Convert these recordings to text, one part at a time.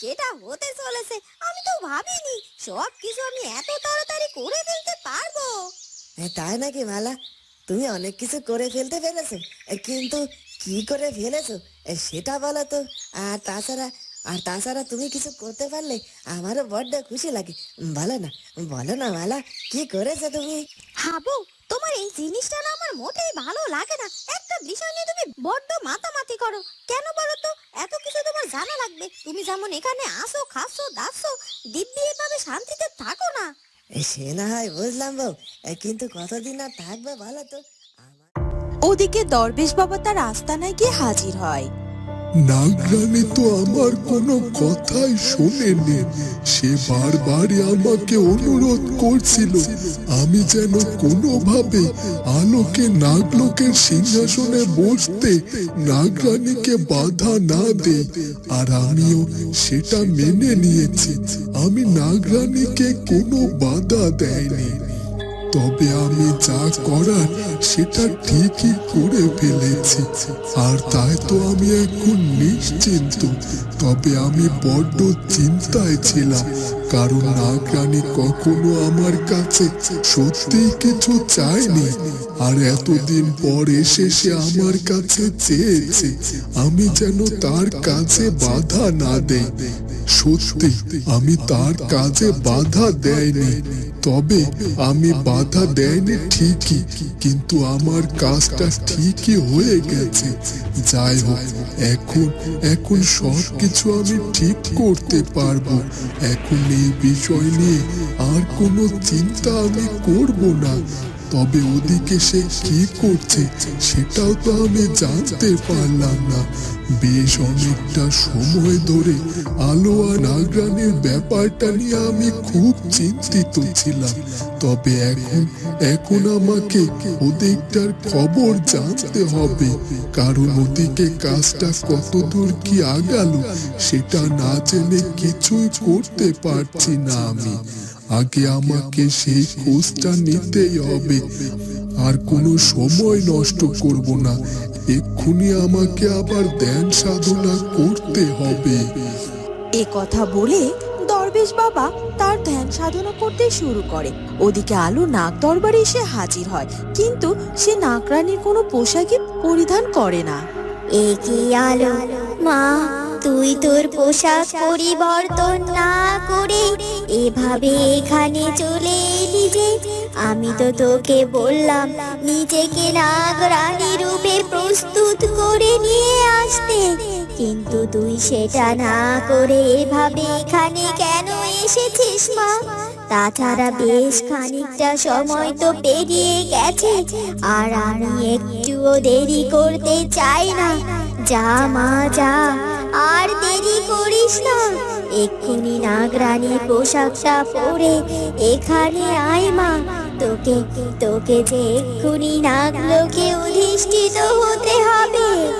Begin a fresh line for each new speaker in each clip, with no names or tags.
সেটা হতে চলেছে। আমি তো ভাবিনি সব কিছু আমি এত তাড়াতাড়ি করে ফেলতে পারব।
এ, তাই নাকি মালা? তুমি অনেক কিছু করে ফেলতে পেরেছ এ, কিন্তু কি করে ফেলেছো? এ, সেটা বলো তো। আর তাছাড়া আর তাছাড়া তুমি কিছু করতে পারলে আমারও বড্ড খুশি লাগে। বলো না বলো না মালা কি করেছ তুমি?
হাবু তোমার এই জিনিসটা না আমার মোটেই ভালো লাগে না। একটা বিষয় নিয়ে তুমি বড্ড মাতামাতি করো। কেন বলো তো? এত কিছু তোমার জানা লাগবে। তুমি যেমন এখানে আসো খাচ্ছো দাসো দিব্যি এভাবে শান্তিতে থাকো না।
সে না হয় বুঝলাম বউ। কিন্তু কতদিন আর থাকবে বলো তো?
ওদিকে দরবেশ বাবা তার আস্তানায় গিয়ে হাজির হয়।
নাগরানী তো আমার কোনো কথাই শোনেনি সে বারবারই আমাকে অনুরোধ করছিল। আমি যেন কোনোভাবে আলোকে নাগলোকের সিংহাসনে বসতে নাগরানিকে বাধা না দেই, আর আমিও সেটা মেনে নিয়েছি। আমি নাগরানিকে কোনো বাধা দেয়নি তবে আমি যা করার সেটা ঠিকই করে ফেলেছি। আর তাই তো আমি এখন নিশ্চিন্ত। তবে আমি বড্ড চিন্তায় ছিলাম, কারণ নাগরানী কখনো আমার কাছে সত্যিই কিছু চায়নি। আর এতদিন পর এসে সে আমার কাছে চেয়েছে, আমি যেন তার কাছে বাধা না দেই। সত্যি, আমি তার কাজে বাধা দেয়নি। তবে আমি বাধা দেয়নি ঠিকই, কিন্তু আমার কাজটা ঠিকই হয়ে গেছে। যাই হোক, এখন এখন সব কিছু আমি ঠিক করতে পারব। এখন এই বিষয় নিয়ে আর কোনো চিন্তা আমি করব না। তবে ওদিকে সে কি করছে সেটাও তো আমি জানতে পারলাম না। বেশ অনেকটা সময় ধরে আলো আর নাগরানের ব্যাপারটা নিয়ে আমি খুব চিন্তিত ছিলাম। তবে এখন এখন আমাকে ওদিকটার খবর জানতে হবে। কারণ ওদিকে কাজটা কতদূর কি আগালো সেটা না জেনে কিছুই করতে পারছি না আমি। আগে আমাকে সেই খোঁজটা নিতেই হবে। আর কোনো সময় নষ্ট করব না। এক্ষুনি আমাকে আবার ধ্যান সাধনা করতে হবে।
এ কথা বলে দরবেশ বাবা তার ধ্যান সাধনা করতে শুরু করে। ওদিকে আলু নাক দরবারে এসে হাজির হয়। কিন্তু সে নাকরানির কোনো পোশাকই পরিধান করে না।
এ কি আলো? মা তুই তোর পোশাক পরিবর্তন না করে এভাবে এখানে চলে এলি যে, আমি তো তোকে বললাম, নিজেকে নাগরানী রূপে প্রস্তুত করে নিয়ে আসতে। কিন্তু তুই সেটা না করে এভাবে এখানে কেন এসেছিস মা? তাছাড়া বেশ খানিকটা সময় তো পেরিয়ে গেছে, আর আমি একটুও দেরি করতে চাই না। যা মা, যা। আর দেরি করিস না। এক্ষুনি নাগরানী পোশাকটা পরে এখানে আয় মা। তোকে তোকে যে এক্ষুনি নাগলোকে অধিষ্ঠিত হতে হবে।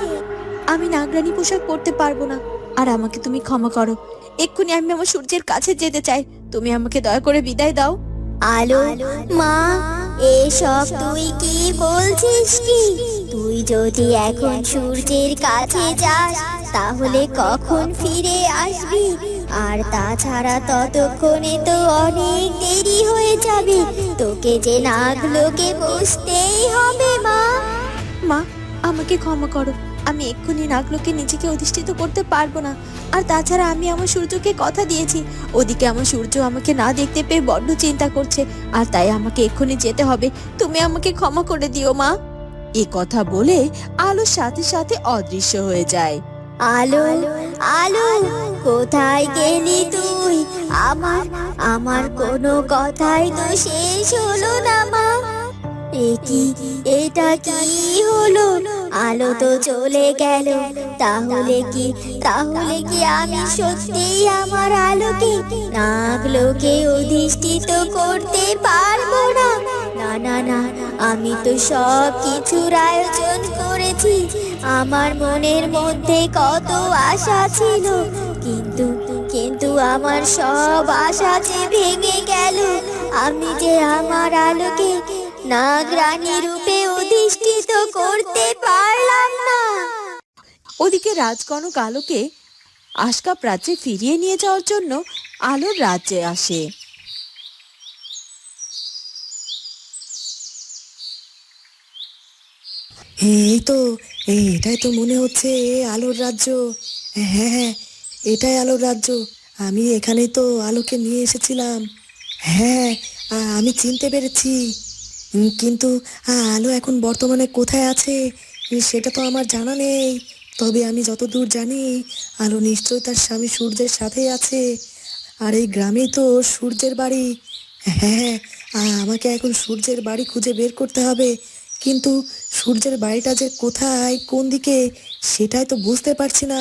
আমি নাগরানি পোশাক পরতে পারব না। আর আমাকে তুমি ক্ষমা করো। এক্ষুনি আমি আমার সূর্যের কাছে যেতে চাই। তুমি আমাকে দয়া করে বিদায় দাও।
আলো মা এসব তুই কি বলছিস কি? তুই যদি এখন সূর্যের কাছে যাস তাহলে কখন ফিরে আসবি? আর তাছাড়া ততক্ষণে তো অনেক দেরি হয়ে যাবে। তোকে যে নাগলোকে বসতেই হবে, মা।
মা, আমাকে ক্ষমা করো। আমি এক্ষুনি নাগলোকে নিজেকে অধিষ্ঠিত করতে পারব না। আর তাছাড়া আমি আমার সূর্যকে কথা দিয়েছি। ওদিকে আমার সূর্য আমাকে না দেখতে পেয়ে বড্ড চিন্তা করছে। আর তাই আমাকে এক্ষুনি যেতে হবে। তুমি আমাকে ক্ষমা করে দিও, মা। এ কথা বলে আলোর সাথে সাথে অদৃশ্য হয়ে যায়।
আলো আলো, কোথায় গেলি তুই? আমার আমার কোনো কথাই তো শেষ হলো না, মা। একি এটা কি হলো? আলো তো চলে গেল। তাহলে কি তাহলে কি আমি সত্যিই আমার আলোকে নাগলোকে অধিষ্ঠিত করতে পারব না? না না না, আমি তো সব কিছুর আয়োজন করেছি। আমার মনের মধ্যে কত আশা ছিল কিন্তু কিন্তু আমার সব আশা যে ভেঙে গেল। আমি যে আমার আলোকে নাগরানী রূপে অধিষ্ঠিত করতে পারলাম না।
ওদিকে রাজকনক আলোকে
আশকা রাজ্যে ফিরিয়ে নিয়ে যাওয়ার জন্য আলোর রাজ্যে আসে।
এই তো এই, এটাই তো মনে হচ্ছে আলোর রাজ্য। হ্যাঁ হ্যাঁ এটাই আলোর রাজ্য। আমি এখানেই তো আলোকে নিয়ে এসেছিলাম। হ্যাঁ আমি চিনতে পেরেছি। কিন্তু আলো এখন বর্তমানে কোথায় আছে? সেটা তো আমার জানা নেই। তবে আমি যতদূর জানি, আলো নিশ্চয়ই তার স্বামী সূর্যের সাথেই আছে। আর এই গ্রামেই তো সূর্যের বাড়ি। হ্যাঁ আমাকে এখন সূর্যের বাড়ি খুঁজে বের করতে হবে। কিন্তু সূর্যের বাড়িটা যে কোথায়, কোন দিকে, সেটাই তো বুঝতে পারছি না।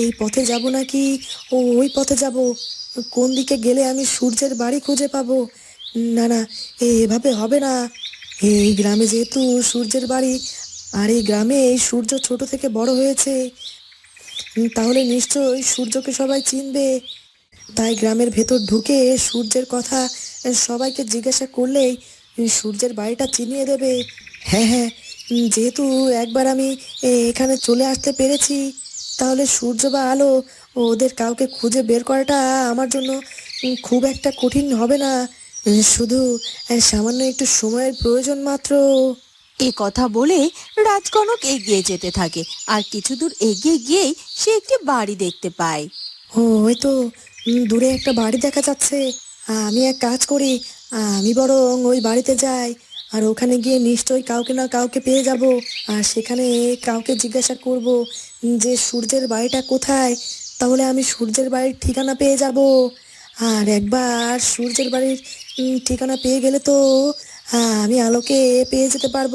এই পথে যাব নাকি? ও, ওই পথে যাব। কোন দিকে গেলে আমি সূর্যের বাড়ি খুঁজে পাবো? না না এভাবে হবে না। এই গ্রামে যেহেতু সূর্যের বাড়ি, আর এই গ্রামে এই সূর্য ছোট থেকে বড় হয়েছে, তাহলে নিশ্চয়ই সূর্যকে সবাই চিনবে। তাই গ্রামের ভেতর ঢুকে সূর্যের কথা সবাইকে জিজ্ঞাসা করলেই সূর্যের বাড়িটা চিনিয়ে দেবে। হ্যাঁ হ্যাঁ যেহেতু একবার আমি এখানে চলে আসতে পেরেছি তাহলে সূর্য বা আলো ওদের কাউকে খুঁজে বের করাটা আমার জন্য খুব একটা কঠিন হবে না। শুধু সামান্য একটু সময়ের প্রয়োজন মাত্র।
এ কথা বলে রাজকনক এগিয়ে যেতে থাকে আর কিছু দূর এগিয়ে গিয়েই সে একটি বাড়ি দেখতে পায়।
ও ওই তো দূরে একটা বাড়ি দেখা যাচ্ছে। আমি এক কাজ করি আমি বরং ওই বাড়িতে যাই। আর ওখানে গিয়ে নিশ্চয়ই কাউকে না কাউকে পেয়ে যাব। আর সেখানে কাউকে জিজ্ঞাসা করব যে, সূর্যের বাড়িটা কোথায়? তাহলে আমি সূর্যের বাড়ির ঠিকানা পেয়ে যাব। আর একবার সূর্যের বাড়ির ঠিকানা পেয়ে গেলে তো আমি আলোকে পেয়ে যেতে পারব।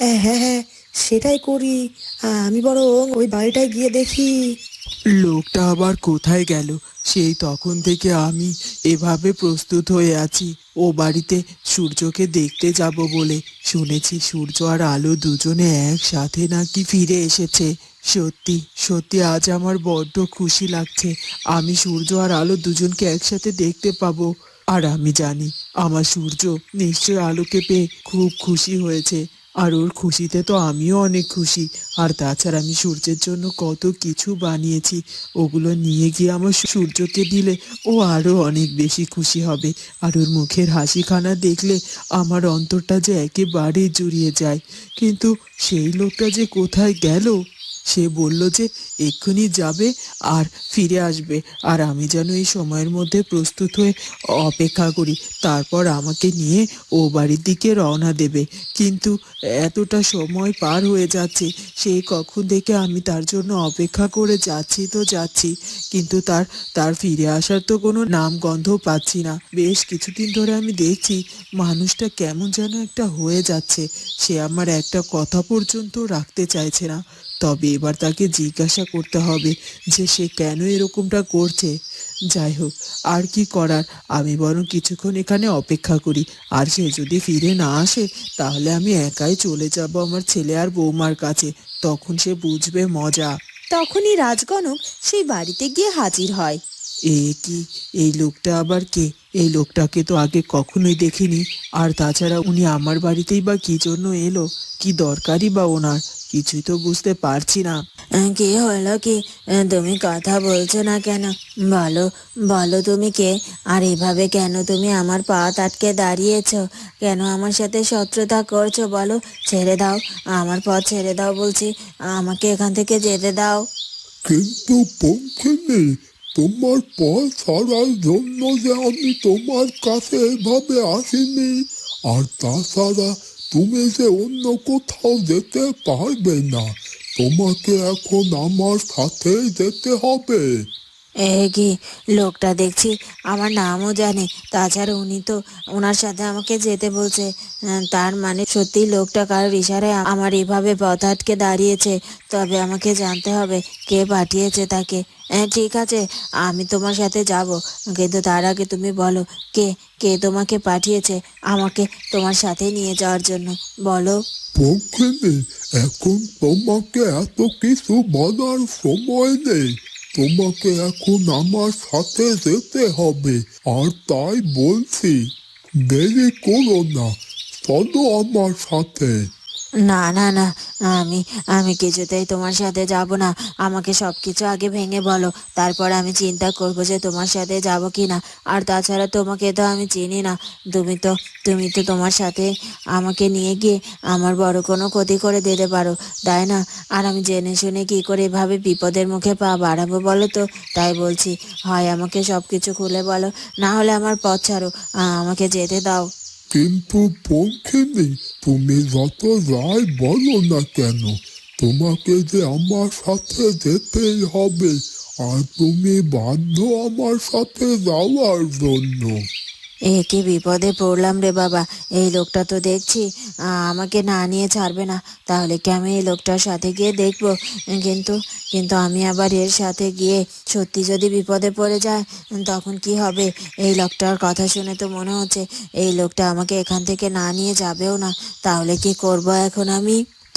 হ্যাঁ হ্যাঁ সেটাই করি। আমি বরং ওই বাড়িটায় গিয়ে দেখি।
লোকটা আবার কোথায় গেল? সেই তখন থেকে আমি এভাবে প্রস্তুত হয়ে আছি। ও বাড়িতে সূর্যকে দেখতে যাব বলে। শুনেছি সূর্য আর আলো দুজনে একসাথে নাকি ফিরে এসেছে। সত্যি সত্যি আজ আমার বড্ড খুশি লাগছে। আমি সূর্য আর আলো দুজনকে একসাথে দেখতে পাবো। আর আমি জানি, আমার সূর্য নিশ্চয় আলোকে পেয়ে খুব খুশি হয়েছে। আর ওর খুশিতে তো আমিও অনেক খুশি। আর তাছাড়া আমি সূর্যের জন্য কত কিছু বানিয়েছি। ওগুলো নিয়ে গিয়ে আমার সূর্যকে দিলে ও আরও অনেক বেশি খুশি হবে। আর ওর মুখের হাসিখানা দেখলে আমার অন্তরটা যে একেবারে জুড়িয়ে যায়। কিন্তু সেই লোকটা যে কোথায় গেল? সে বলল যে, এক্ষুনি যাবে আর ফিরে আসবে আর আমি যেন এই সময়ের মধ্যে প্রস্তুত হয়ে অপেক্ষা করি। তারপর আমাকে নিয়ে ও বাড়ির দিকে রওনা দেবে। কিন্তু এতটা সময় পার হয়ে যাচ্ছে সেই কখন থেকে আমি তার জন্য অপেক্ষা করে যাচ্ছি তো যাচ্ছি। কিন্তু তার তার ফিরে আসার তো কোনো নাম গন্ধ পাচ্ছি না। বেশ কিছুদিন ধরে আমি দেখছি মানুষটা কেমন যেন একটা হয়ে যাচ্ছে। সে আমার একটা কথা পর্যন্ত রাখতে চাইছে না। তবে এবার তাকে জিজ্ঞাসা করতে হবে যে সে কেন এরকমটা করছে। যাই হোক আর কি করার? আমি বরং কিছুক্ষণ এখানে অপেক্ষা করি। আর সে যদি ফিরে না আসে তাহলে আমি একাই চলে যাব আমার ছেলে আর বৌমার কাছে। তখন সে বুঝবে মজা।
তখনই রাজগণক সেই বাড়িতে গিয়ে হাজির হয়।
এ কি? এই লোকটা আবার কে? এই লোকটাকে তো আগে কখনোই দেখিনি। আর তাছাড়া উনি আমার বাড়িতেই বা কি জন্য এলো? কি দরকারই বা ওনার? কিছুই তো বুঝতে পারছি না।
কি হলো কি? তুমি কথা বলছো না কেন? বলো বলো তুমি কে? আর এভাবে কেন তুমি আমার পা আটকে দাঁড়িয়েছো? কেন আমার সাথে শত্রুতা করছ বলো? ছেড়ে দাও আমার পথ ছেড়ে দাও বলছি। আমাকে এখান থেকে যেতে দাও।
কিন্তু তোমার পথ ছাড়ার জন্য যে আমি তোমার কাছে এভাবে আসিনি। আর তাছাড়া তুমি যে অন্য কোথাও যেতে পারবে না তোমাকে এখন আমার সাথে যেতে হবে।
এ কি, লোকটা দেখছি আমার নামও জানে। তাছাড়া উনি তো ওনার সাথে আমাকে যেতে বলছে। তার মানে সত্যি লোকটা কারোর ইশারায় আমার এভাবে পথ আটকে দাঁড়িয়েছে। তবে আমাকে জানতে হবে কে পাঠিয়েছে তাকে। হ্যাঁ ঠিক আছে, আমি তোমার সাথে যাব। কিন্তু তার আগে তুমি বলো, কে কে তোমাকে পাঠিয়েছে আমাকে তোমার সাথে নিয়ে যাওয়ার জন্য? বলো।
এখন তোমাকে এত কিছু বলার সময় নেই। তোমাকে এখন আমার সাথে যেতে হবে, আর তাই বলছি, দেরি করো না, চলো আমার সাথে।
না না না, আমি আমি কিছুতেই তোমার সাথে যাব না। আমাকে সব কিছু আগে ভেঙে বলো। তারপর আমি চিন্তা করব যে তোমার সাথে যাব কি না আর তাছাড়া তোমাকে তো আমি চিনি না। তুমি তো তুমি তো তোমার সাথে আমাকে নিয়ে গিয়ে আমার বড় কোনো ক্ষতি করে দিতে পারো, তাই না? আর আমি জেনে শুনে কি করে এভাবে বিপদের মুখে পা বাড়াবো বলো তো? তাই বলছি, হয় আমাকে সব কিছু খুলে বলো, না হলে আমার পথ ছাড়ো। আমাকে যেতে দাও।
কিন্তু পৌঁছেনি তুমি যত রায় বলো না কেন, তোমাকে যে আমার সাথে যেতেই হবে, আর তুমি বাধ্য আমার সাথে যাওয়ার জন্য।
এ কি বিপদে পড়লাম রে বাবা? এই লোকটা তো দেখছি আমাকে না নিয়ে ছাড়বে না। তাহলে কি আমি এই লোকটার সাথে গিয়ে দেখব? কিন্তু কিন্তু আমি আবার এর সাথে গিয়ে সত্যি যদি বিপদে পড়ে যায়, তখন কি হবে? এই লোকটার কথা শুনে তো মনে হচ্ছে, এই লোকটা আমাকে এখান থেকে না নিয়ে যাবেও না। তাহলে কি করব এখন আমি?